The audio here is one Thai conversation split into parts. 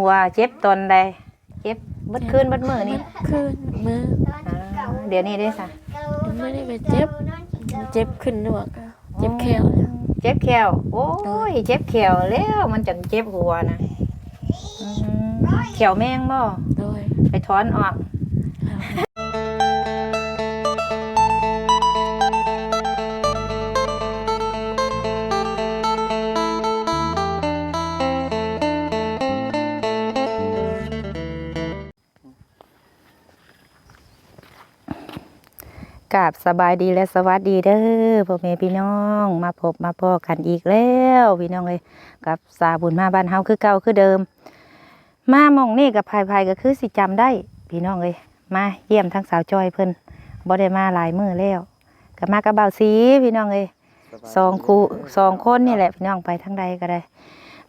หัวเจ็บตอนใดเจ็บเบิดคืนเบิดมื้อนี่ขึ้นมืออ่าเดี๋ยวนี้ได้ซะไม่ได้ไปเจ็บ เจ็บขึ้นหนวกอะเจ็บแขวเนี่ยเจ็บแขวโอ้ยเจ็บแขวแล้วมันจังเจ็บหัวนะอืมแขวแมงบ่โดยไปถอนออก กราบสบายดีและสวัสดีเด้อพ่อแม่พี่น้องมาพบมาพอกันอีกแล้วพี่น้องเลยกับสาบุญมาบ้านเฮาคือเก่าคือเดิม มาหมองนี่กับภายภายก็คือสิจำได้ พี่น้องเลยมาเยี่ยมทั้งสาวจอยเพิ่นบ่ได้มาหลายมื้อแล้วก็มากับบ่าวสีพี่น้องเลยสองคู่สองคนนี่แหละพี่น้องไปทั้งใดก็ได้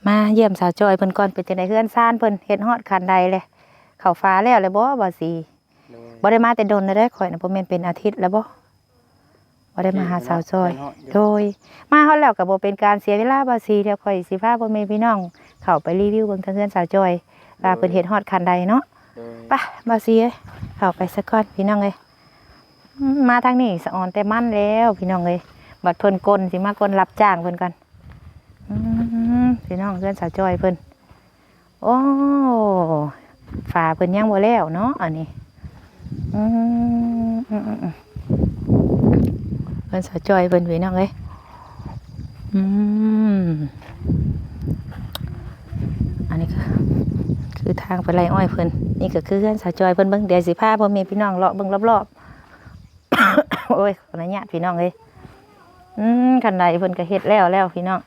มาเยี่ยมสาวจอยเพิ่นก่อนเป็นจังไดเฮือนซ่านเพิ่นเฮ็ดฮอดคันใดเลยเข้าฟ้าแล้วเลยบ่บ่าวสี บ่ได้มาแต่ดนนะได้อข่อยนะบ่แม่นเป็นอาทิตย์แล้วบ่บ่ได้มาหาสาวซอย โดย มาเฮาแล้วก็บ่เป็นการเสียเวลาบ่ซีเดี๋ยวข่อยสิพาพ่อแม่พี่น้อง เข้าไปรีวิวเบิ่งทางเฮือนสาวจอยว่าเพิ่นเฮ็ดฮอดคันใดเนาะไปบ่ซีเอ้ยเข้าไปสักก่อนพี่น้องเอ้ยอืมมาทางนี้สะออนแต่มันแล้วพี่น้องเอ้ยบัดเพิ่นกลสิมากลรับจ้างเพิ่นก่อนอืมพี่น้องเฮือนสาวจอยเพิ่นโอ้ฝาเพิ่นยังบ่แล้วเนาะอันนี้อืมอืมอืมอืม เพิ่นสาวจอยเพิ่นพี่น้องเอ้ยอืมอันนี้ก็คือทางไปไล่อ้อยเพิ่นนี่ก็คือเพื่อนสาวจอยเพิ่นเบิ่งเดี๋ยวสิพาพ่อแม่พี่น้องเลาะเบิ่งรอบๆโอ้ยขออนุญาตพี่น้องเอ้ยอืมคันใดเพิ่นก็เฮ็ดแล้วแล้วพี่น้อง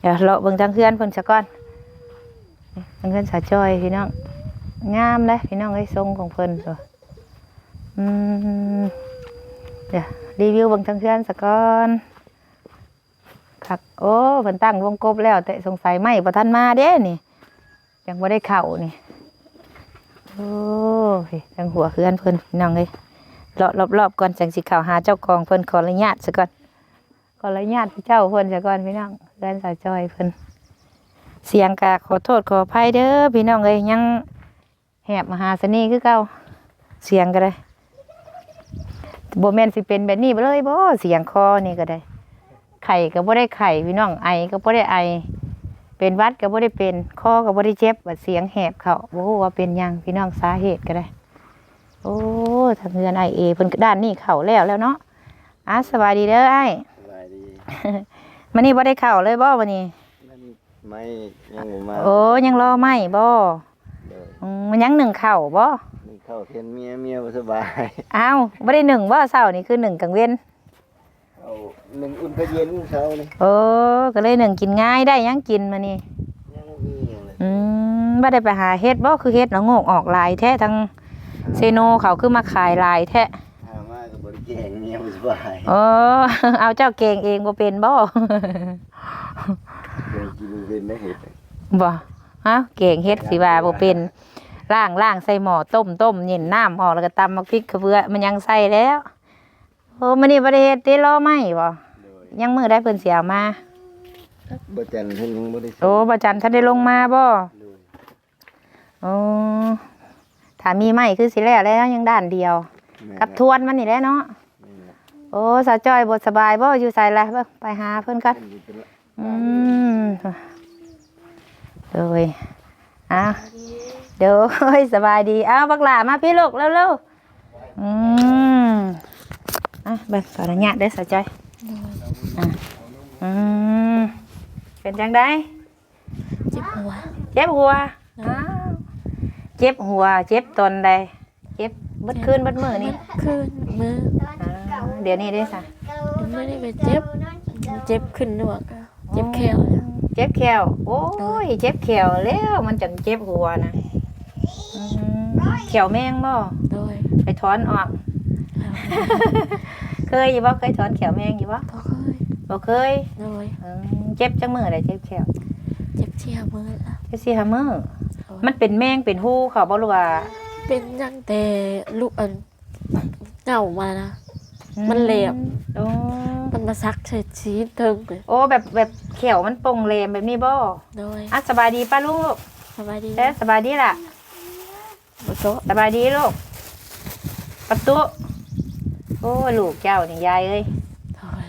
เดี๋ยวเลาะเบิ่งทางเพื่อนเพิ่นซะก่อนทางเพื่อนสาวจอยพี่น้องงามเลยพี่น้องไอ้ยทรงของเพิ่นตัว อืมเดี๋ยวรีวิวบางทางเพื่อนสักก่อนคักโอ้เพิ่นตั้งวงกบแล้ว แต่สงสัยไม่ประทันมาเด้นี่ ยังไม่ได้เข่านี่โอ้ยทางหัวเพื่อนเพิ่นพี่น้องเลยเลาะรอบๆก่อนจังสิข่าหาเจ้าของเพิ่นขออนุญาตซะก่อนขออนุญาตพี่เจ้าเพิ่นซะก่อนพี่น้องเพื่อนสาวจอยเพิ่นเสียงกะขอโทษขออภัยเด้อพี่น้องเอ้ยยังแหบมหาเสน่ห์คือเก่าเสียงก็ได้ บ่แม่นสิเป็นแบบนี้ไปเลยบ่เสียงคอนี่ก็ได้ ไข่ก็บ่ได้ไข่พี่น้องไอก็บ่ได้ไอ เป็นหวัดก็บ่ได้เป็นคอก็บ่ได้เจ็บว่าเสียงแหบเขาบ่ฮู้ว่าเป็นหยังพี่น้องสาเหตุก็ได้ โอ้ทางเรือนไอเอเพิ่นก็ด้านนี้เข้าแล้วแล้วเนาะอะสวัสดีเด้อไอ้สบายดีมื้อนี้บ่ได้เข้าเลยบ่วันนี้นั่นไม่ยังบ่มาโอ้ยังรอไหมบ่เดี๋ยวอืมมันยังหนึ่งเข้าบ่นี่ เข้าเทียนเมียเมียบ่สบายอ้าวไม่ได้หนึ่งว่าเสาร์นี่คือหนึ่งกลางเว้นเอาหนึ่งอุ่นก็เย็นเช้านี่โอ้ก็เลยหนึ่งกินง่ายได้ยังกินมานี่ยังบ่มีหยังเลยอืมไม่ได้ไปหาเฮ็ดบ่คือเฮ็ดเนาะโงกออกหลายแท้ทั้งเซโนเขาคือมาขายหลายแท้หามาก็บ่ได้แกงเมียบ่สบายโอ้เอาเจ้าเก่งเองบ่เป็นบ่เคยกินเป็นได้เห็ดบ่ฮะเก่งเฮ็ดสิว่าบ่เป็น ล่างล่างใส่หม้อต้มต้มเย็นน้ำออกแล้วก็ตำมาพริกกระเบือมันยังใส่แล้วโอ้มื้อนี้บ่ได้เฮ็ดติรอไหมบ่โดยยังมื้อได้เพิ่นสิเอามาบ่จันเพิ่นยังบ่ได้โอ้บ่จันท่านได้ลงมาบ่โดยโอ้ถ้ามีไม้คือสิแล้วแล้วยังด้านเดียวแม่กับทวนมันนี่แหละเนาะแม่นล่ะโอ้สาวจ้อยบสบายบ่อยู่ใส่ละเบิ่งไปหาเพิ่นกันเพิ่นอยู่เป็นละอืมโดย อ้าวเดี๋ยวสบายดีอ้าวบักหลามาพี่ลูกเร็วๆอืมอะเบิ่งขออนุญาตเด้อสาวจ้อยอะอืมเป็นจังไดเจ็บหัวเจ็บหัวอ้าวเจ็บหัว เจ็บตอนใดเจ็บเบิดคืนเบิดมื้อนี่ขึ้นมืออ่าเดี๋ยวนี้ได้สะไม่ได้ไปเจ็บ เจ็บขึ้นหนวกอะเจ็บแขวเนี่ย เจ็บแขวโอ้ยเจ็บแขวแล้วมันจังเจ็บหัวนะอืมแขวแมงบ่โดยไปถอนออก เคยอยู่บ่เคยถอนแขวแมงอยู่บ่ก็เคยบ่เคยโดยอืมเจ็บจังมือได้เจ็บแขวเจ็บเชี่ยมือละเจ็บสิหามือโดยมันเป็นแมงเป็นหูเขาบ่รู้ว่าเป็นยังแต่ลูกอันเหงามานะมันแหลมโอ้ มันมาซักใส่ชีสเทิงเลยโอ้แบบแบบแขวมันโป่งแหลมแบบนี้บ่โดยอะสบายดีป้าลุงลูกสบายดีเอ๊ะสบายดีล่ะบ่โตะสบายดีลูกประตูโอ้ลูกเจ้านี่ยายเอ้ยโอ้ย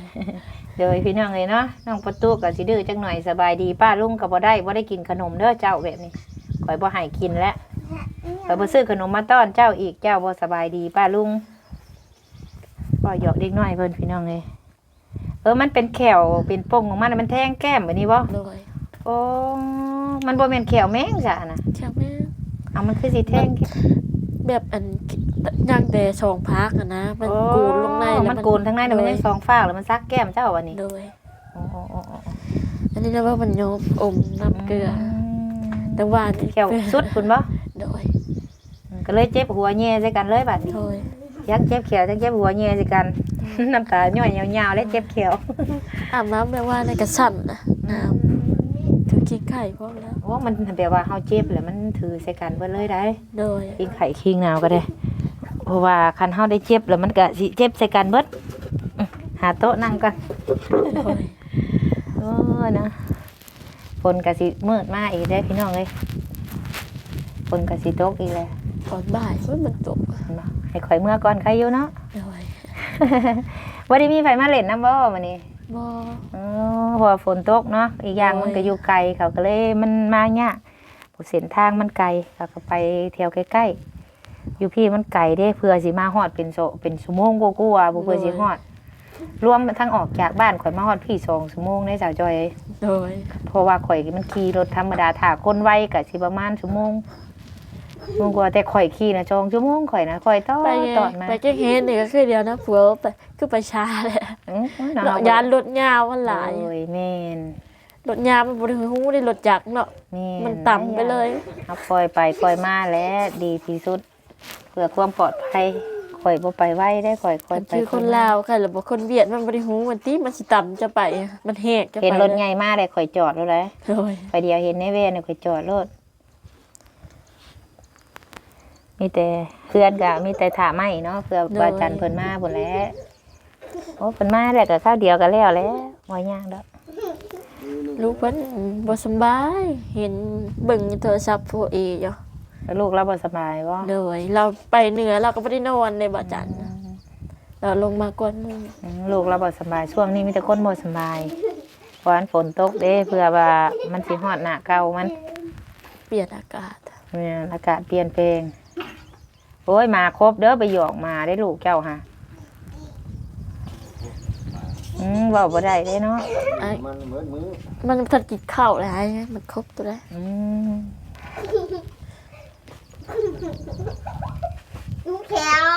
เดี๋ยวพี่น้องเลยเนาะน้องประตูก็สิดื้อจังหน่อยสบายดีป้าลุงก็บ่ได้บ่ได้กินขนมเด้อเจ้าแบบนี้ข่อยบ่ให้กินแล้วข่อยบ่ซื้อขนมมาต้อนเจ้าอีกเจ้าบ่สบายดีป้าลุงก็หยอกเด็กน้อยเพิ่นพี่น้องเลย เออมันเป็นแขวเป็นป่งของมันมันแทงแก้มแบบนี้บ่โดยโอ้มันบ่แม่นแขวแมงจ้ะนะแค่แม่เอามันคือสิแทงแบบอันย่างแต่สองพักอะนะ มันกูนลงในแล้วมันกูนทั้งในแล้วมันโดยัยงสองฝากแล้วมันซักแก้มเจ้าวันนี้โดย โอ้โอ้โอ้โอ้อันนี้นะว่ามันโยมอมน้ำเกลืออแต่ว่านี่แขวสุดคุณบ่โดยก็เลยเจ็บหัวแย่ใส่กันเลยบัดนี้ โดยยักเจ็บเขียวจังเจ็บหัวแย่ใส่กัน น้ำตาย่อยยาวๆและเจ็บเขียวอาบน้ำแปลว่าในกระสั่นนะน้ำถือขี้ไข่พร้อมแล้วโอ้มันแบบว่าเฮาเจ็บแล้วมันถือใส่กันเบิดเลยได้โดยคิงไข่คิงหนาวก็ได้ เพราะว่าคันเฮาได้เจ็บแล้วมันก็สิเจ็บใส่กันเบิดอื้อหาโต๊ะนั่งก่อนโดยโอ้นะฝนก็สิมืดมาอีกได้อพี่น้องเอ้ยฝนก็สิตกอีกแล้วก่อนบ่ายเฮ้ยมันตกเห็นบ่ให้ข่อยเมื่อก่อนใครอยู่เนาะโดย ว่าได้มีไฟมาเล่นน้ำบ่มื้อนี้บ่อ๋อเพราะว่าฝนตกเนาะอีกอย่างโอ้ยมันก็อยู่ไกลเขาก็เลยมันมายากเส้นทางมันไกลเขาก็ไปแถวใกล้ๆอยู่พี่มันไกลเด้เพื่อสิมาฮอดเป็นโซเป็นชั่วโมงกว่าๆบ่เพื่อสิฮอด รวมทั้งออกจากบ้านข่อยมาฮอดพี่สองชั่วโมงได้สาวจอยโดยเพราะว่าข่อยมันขี่รถธรรมดาถ้าคนไวก็สิประมาณชั่วโมงชั่วโมงกว่าแต่ข่อยขี่นะจองชั่วโมงข่อยนะข่อยต่อไปตอดมาไปแก้เฮ็ดนี่ก็คือเดียวนะผัวไปคือไปช้าแหละอื้อเนาะเนาะยานรถยาวมันหลายโอ้ยแม่นรถยาวมันบ่ได้ฮู้ได้รถจักรเนาะแม่มันต่ำไปเลยเอาปล่อยไปปล่อยมาแล้วดีที่สุดเพื่อความปลอดภัยข่อยบ่ไปไว้ได้ข่อยข่อยมันไปคือคนลาวค่ะหรือบ่คนเวียดมันบ่ได้ฮู้มันติมันสิต่ำจะไป มันแหกจะไปเห็นรถใหญ่มาเลยข่อยจอดแล้วเลยโดย ไปเดียวเห็นในเวนข่อยจอดรถ มีแต่เพื่อนก็มีแต่ถาไม่เนาะเพื่อบาจันเพิ่นมาพุ่นแหล้วโอ้เพิ่นมาแล้วก็ข้าวเดียวก็แล้วแหล้วบ่ยากดอกลูกเพิ่นบ่สำบาย เห็นเบิ่งโทรศัพท์โฟเออยู่แล้วลูกเราบ่สบายบ่โดยเราไปเหนือเราก็บ่ได้นอนในบ่จันทร์เราลงมาก่อนหมู่อืมลูกเราบ่สบายช่วงนี้มีแต่คนบ่สบายเพราะว่าฝนตกเด้เพื่อว่ามันสิฮอดหน้าเก่ามันเปลี่ยนอากาศ เนี่ยอากาศเปลี่ยนแปลง โอ้ยมาครบเด้อไปหยอกมาได้ลูกเจ้าฮะอืมเว่าบ่ได้ได้เนาะไอ้มันเหมือนมือมันทันกินข้าวแล้วไอ้มันครบตัวแล้วอืมดูแขว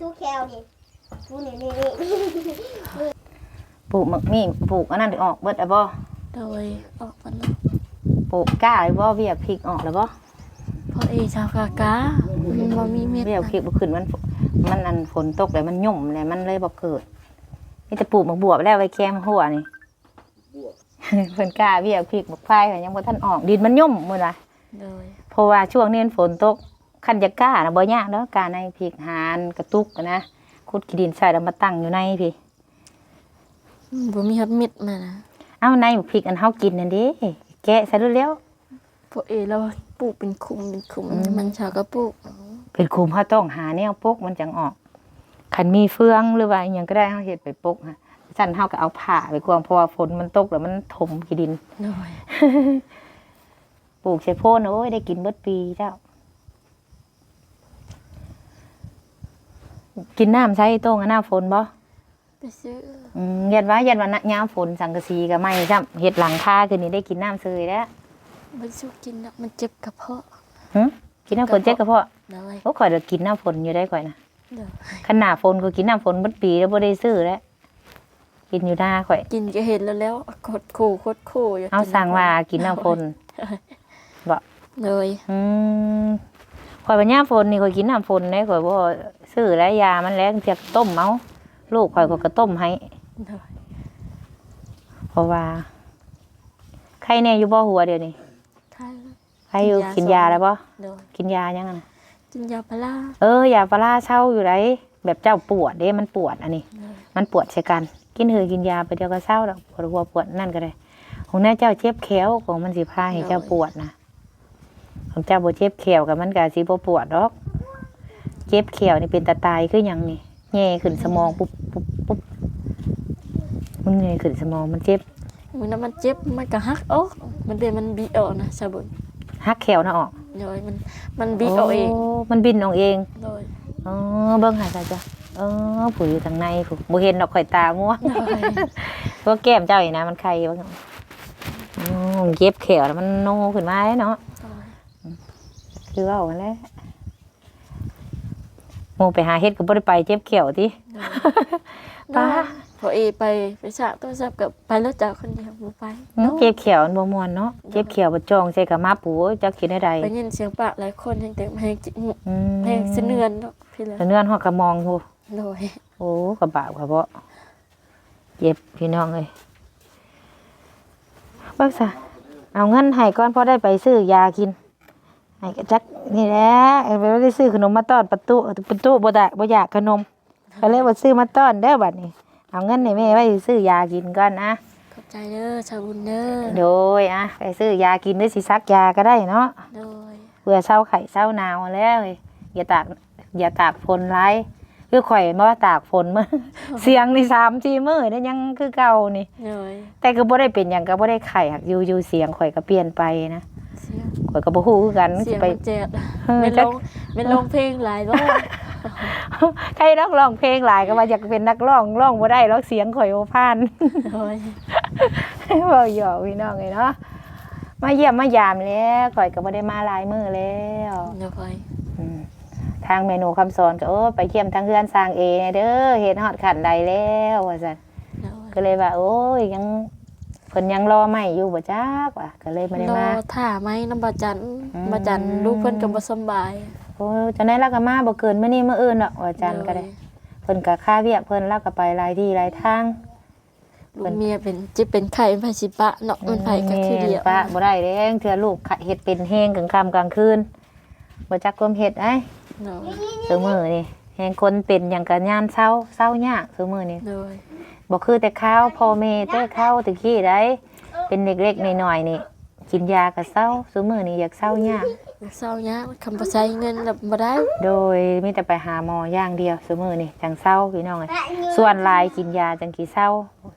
ดูแขวนี่ดูนี่นี่นี่ปลูกหมึกนี่ปลูกอันนั้นออกเบิดอะบ่โดยออกมันแล้วปลูกกล้าหรือบ่เวียกพริกออกแล้วบ่ พอเอชาวกากามันบ่มีเม็ดเวียกพริกบ่ขึ้นมัน มันอันฝนตกเลยมันหยุ่มเลยมันเลยบ่เกิดนี่จะปลูกหมักบวบแล้วไว้แคมหัวนี่เพิ่นกล้าเวียกพริกบักไฟก็ยังบ่ทันออกดินมันหยุ่มมื้อล่ะโดยเพราะว่าช่วงนี้มันฝนตกคันจะกล้านะบ่ยากเนาะกล้าในพริกหานกระตุกนะขุดขี้ดินใส่แล้วมาตั้งอยู่ในพี่อืมบ่มีครับเม็ดมานะเอาในพริกอันเฮากินนั่นเด้แกะใส่เร็วพอเอเรา ปลูกเป็นคุมเป็นคุมอืม มันชาวก็ปลูกๆเป็นคุมเฮาต้องหาแนวปกมันจังออกคันมีเฟืองหรือว่าอหยังก็ได้เฮาเฮ็ดไปปกฮะสั่นเฮาก็เอาผ้าไปกวางเพราะว่าฝนมันตกแล้วมันถมขี้ดินโดยปลูกใส่โพนโอ้ยได้กินเบิดปีเจ้า กินน้ำใช้โต้งกับน้ำฝนบ่ไปซื้ออืมยันว่ายันว่าน้ำฝนสังกะสีก็ไม่จ้ำเฮ็ดหลังคาคืนนี้ได้กินน้ำเซยแล้ว มันสู้กินแล้วมันเจ็บกระเพาะหึกินน้ำฝนเจ๊กกระเพาะโดยโอ้ข่อยเดี๋ยวกินน้ำฝนอยู่ได้ข่อยนะโดยขนาดฝนก็กินน้ำฝนเบัดปีแล้วบ่ได้ซื้อแล้วกินอยู่หน้าข่อย กินก็เห็นแล้วแล้วกดขู่กดขู่อยู่เอาสั่งว่ากินน้ำฝนบ่โดยอืมข่อยว่าย่ามฝนนี่ข่อยกินน้ำฝนได้ข่อยบ่ซื้อแล้วยามันแล้วจะต้มเอาลูกข่อยก็ก็ต้มให้โดยเพราะว่า ใครแน่อยู่บ่หัวเดี๋ยวนี้ทานแล้วใค รอยู่กิกินนยายาแล้วบ่โดยกินยายังอะนะกินยาพาราเออยาฟาราเช่าอยู่ไรแบบเจ้าปวดเด้มันปวดอันนี้โดยมันปวดใช่กัน กินเหือกินยาไปเดียวก็เศร้าดอกปวดหัวปวดนั่นก็ได้ของแน่เจ้าเจ็บแขวของมันสิพาให้เจ้าปวดนะของเจ้าบ่เจ็บแขวกับมันก็สิบ่ปวดดอก เจ็บแขวนี่เป็นตาตายคือหยังนี่แย่ขึ้นสมองปุ๊บปุ๊บปุ๊บมันแย่ขึ้นสมองมันเจ็บมันนั้นมันเจ็บมันก็หักออกมันเป็นมันบีออกนะสาบุญ หักแขวน่ะออกโดยมันมันบีออกเองโมันบินออกเองโดยอ๋อเบิ่งหาจ้ะจ้ะเออผู้อยู่ทางในผู้บ่เห็นดอกข่อยตามัวโดยเพราะแก้มเจ้าอีนะมันไข่เบิ่งอืมเจ็บแขวแล้วมันโนขึ้นมาแล้วเนาะโดยคือว่าเอาแหล้วโมไปหาเฮ็ดก็บ่ได้ไปเจ็บแขวติโดยพ อเอไปไปสระตัวซับกับไปแล้วจากคนเดียวบ่ไปเนาะเจ็บแขวมันบ่ม่วนเนาะเจ็บแขวบ่จองใส่กับมาปูจักคิดได้ใดไปยินเสียงปากหลายคนแห่งแต่แห่งจิอืมแห่งเสนเนือนเนาะพี่ละสะเนือนฮอดก็มองโหโดยโอ้กระบาดกระเพาะเจ็บพี่น้องเอ้ยเบิ่งซะเอาเงินให้ก่อนพอได้ไปซื้อยากินให้กะจักนี่แหละเอาไปได้ซื้อขนมมาต้อนประตูประตูบ่ได้บ่อยากขนมก็เลยว่าซื้อมาต้อนเด้อบัดนี้ เอาเงินให้แม่ไว้ซื้อยากินก่อนนะขอบใจเด้อชาวบุญเด้อโดยอะไปซื้อยากินหรือสิซักยาก็ได้เนาะโดยเพื่อเศร้าไข้เศร้าหนาวแล้วเว้ยอย่าตากอย่าตากฝนร้ายคือข่อยมาว่าตากฝนมื้อเสียงนี่สามสี่มื้อนี่ยังคือเก่านี่โดยแต่ก็บ่ได้เป็นหยังก็บ่ได้ไข้หักอยู่อยู่เสียงข่อยก็เปลี่ยนไปนะเสียงข่อยก็บ่ฮู้คือกันเสีสิยงไปมันเจ็บเออไม่จัลกงไม่ลงเพลงหลายรอบ ใครนักร้องเพลงหลายก็ว่าอยากเป็นนักร้องร้องบ่ได้หรอกเสียงข่อยบ่ผ่านโดยเว้าหยอกพี่น้องเลยเนาะมาเยี่ยมมายามแล้วข่อยก็บ่ได้มาหลายมื้อแล้วโดยอืมทางเมนูคำสอนก็โอ้ไปเยี่ยมทางเฮือนสร้างเอเด้อเฮ็ดฮอดขันใดแล้วว่าซั่นโดยก็เลยว่า โอ้ยยังเพิ่นยังรอใหม่อยู่บ่จักว่ะก็เลยบ่ได้รอมาถ่าไหมน้ำบาจันอืมบาจันลูกเพิ่นก็บ่สำบาย โอ้ยจังได๋เราก็มาบ่เกินมื้อนี้มื้ออื่นดอกว่าจันก็ได้โเพิ่นก็ค่าเวียกเพิ่นเราก็ไปหลายที่หลายทางลูกเมียเป็นจิเป็นไข่เป็นไผสิปะเนาะมันไผก็คือเดียวปะบ่ได้เด้เทื่อลูกเฮ็ดเป็นแฮงกลางค่ำกลางคืนบ่จักความเฮ็ดไอ้โดยซุมื้อนี่แฮงคนเป็นหยังก็ยามเช้าเช้ายากซุมื้อนี่โดยบอกคือแต่ข้าวพ่อแม่แต่ข้าวตะกี้ได้เป็นเด็กๆหน่อยๆนี่กินยากระเศร้าซุมื้อนี่อยากเศร้ายาก เศร้ายากคำบ่ใช้เงินแล้วบ่ได้ โดยมีแต่ไปหาหมออย่างเดียวซุมื้อนี่จังเศร้าพี่น้องเอ้ยแม่ยืนส่วนหลายกินยาจังกี่เศร้า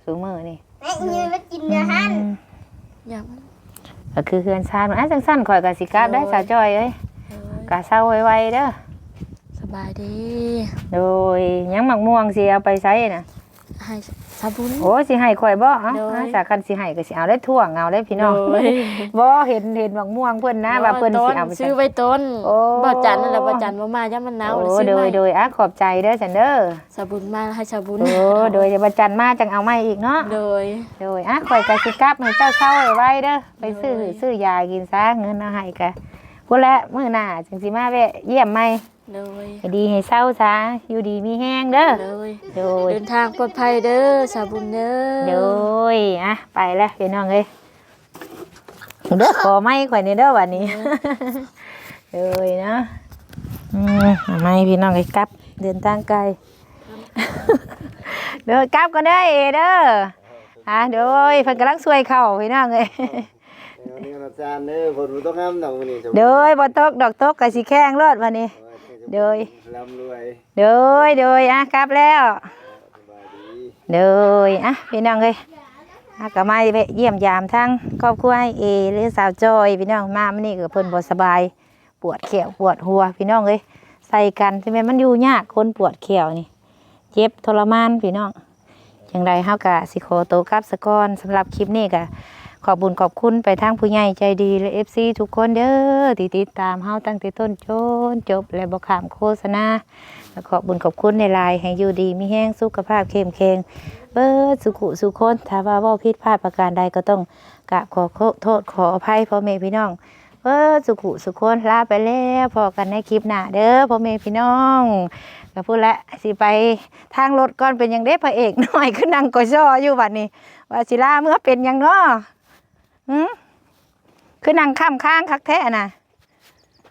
ซุมื้อนี่แม่ยืนมากินเนื้อหันอืมอยากมันก็คือเฮือนซ่านอะจังซั่นข่อยก็สิกลับได้สาวจ้อยเอ้ยโดยก็เศร้าไวๆเด้อสบายดี โดยยังหมักม่วงสิเอาไปใช้น่ะ ให้สาบุญ โอ้สิให้ข่อยบ่เอ้าโดยอะจากกันสิให้ก็สิเอาได้ทั่วงเอาได้พี่น้องโดยบ่เห็นเห็นหมักม่วงเพิ่นนะว่าเพิ่นสิเอาไปซื้อใช้ไว้ต้นโอ้ บ่จันนั่นแหละบ่จันบ่มาย่ามันหนาวโอ้ซื้อโดยไว้โดยอะขอบใจเด้อสันเด้อสาบุญมาให้สาบุญโอ้โดยจะประจันมาจังเอาไม่อีกเนาะ โดย โดยอะข่อยกะสิกลับให้เจ้าเช่าไว้เด้อไปซื้อโดย ซื้อยากินซะเงินเอาให้กะพูดแล้วมื้อหน้าจังสิมาแวะเยี่ยมใหม่ โดยให้ดีให้เศร้าซะอยู่ดีมีแห้งเด้อโดยโดย เดินทางปลอดภัยเด้อสาบุญเด้อโดยอะไปแล้วพี่น้องเอ้ยเด้อขอไม้ข่อยนี่เด้อวันนี้ โดยเนาะอืมเอาไม้พี่น้องเอ้ยกลับ เดินทางไกล เด้อกลับก็ได้อเอเด้ออะโดยเพิ่นกำลังช่วยเข้าพี่น้องเอ้ยเดี๋ยวนี้อาจารย์เด้อฝนบ่ตกห้ามดอกมื้อนี้โดยบ่ตกดอกตกก็สิแข้งรอดวันนี้ โดยร่ำรวยโดยโดยอะกลับแล้วสบายดีโดยอะพี่น้องเอ้ยอะก็มาแวะเยี่ยมยามทั้งครอบครัวให้เอหรือสาวจอยพี่น้องมามื้อนี้ก็เพิ่นบ่สบาย ปวดแขวปวดหัวพี่น้องเอ้ยใส่กันใช่ไหมมันอยู่ยากคนปวดแขวนี่ เจ็บทรมานพี่น้องอย่างไรเฮากะสิขอโตวกลับสะก่อนสำหรับคลิปนี้ก็ ขอบบุญขอบคุณไปทางผู้ใหญ่ใจดีและ FC ทุกคนเด้อที่ติดตามเฮาตั้งแต่ต้นจนจบและบ่ขามโฆษณาและขอบบุญขอบคุณในไลน์ให้อยู่ดีมีแห้งสุขภาพเข้มแข็งเบิดสุขุสุขคนถ้าว่าว้าผิดพลาดประการใดก็ต้องกราบขอโทษขออภัยพ่อแม่พี่น้องเออสุขุสุขคนลาไปแล้วพอกันในคลิปหน้าเด้อพ่อแม่พี่น้องก็พูดแล้วสิไปทางรถก่อนเป็นยังเด้พระเอกหน่อยขึ้นนั่งกอชออยู่บัดนี้ว่าสิลาเมื่อเป็นยังเนาะ อืมคือนั่งข้ามข้างคักแท้น่ะ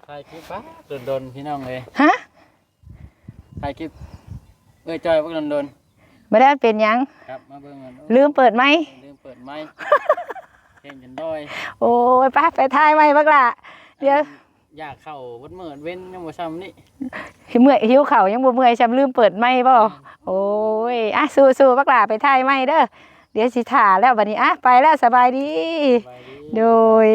ถ่ายคลิปปะโดนโดนพี่น้องเลยฮะถ่ายคลิปเอ้ยจอยพวกโดนโดนไม่ได้เป็นยังครับมาเบิ้งกันโอ้ลืมเปิดไหม ลืมเปิดไหมเพ่งกันด้วยโอ้ยป้าไปถ่ายไหมบักล่ะ เดี๋ยวอยากเข่าวัดเมินเว้นยังบ่ซ้ำนี่หิวเมื่อยหิวเข่ายังบ่เมื่อยชำลืมเปิดไหมบ่โอ้ยอะสู้ๆบักล่ะไปถ่ายไหมเด้อ เดี๋ยวสิถ่าแล้ววันนี้อะไปแล้วสบายดี โดย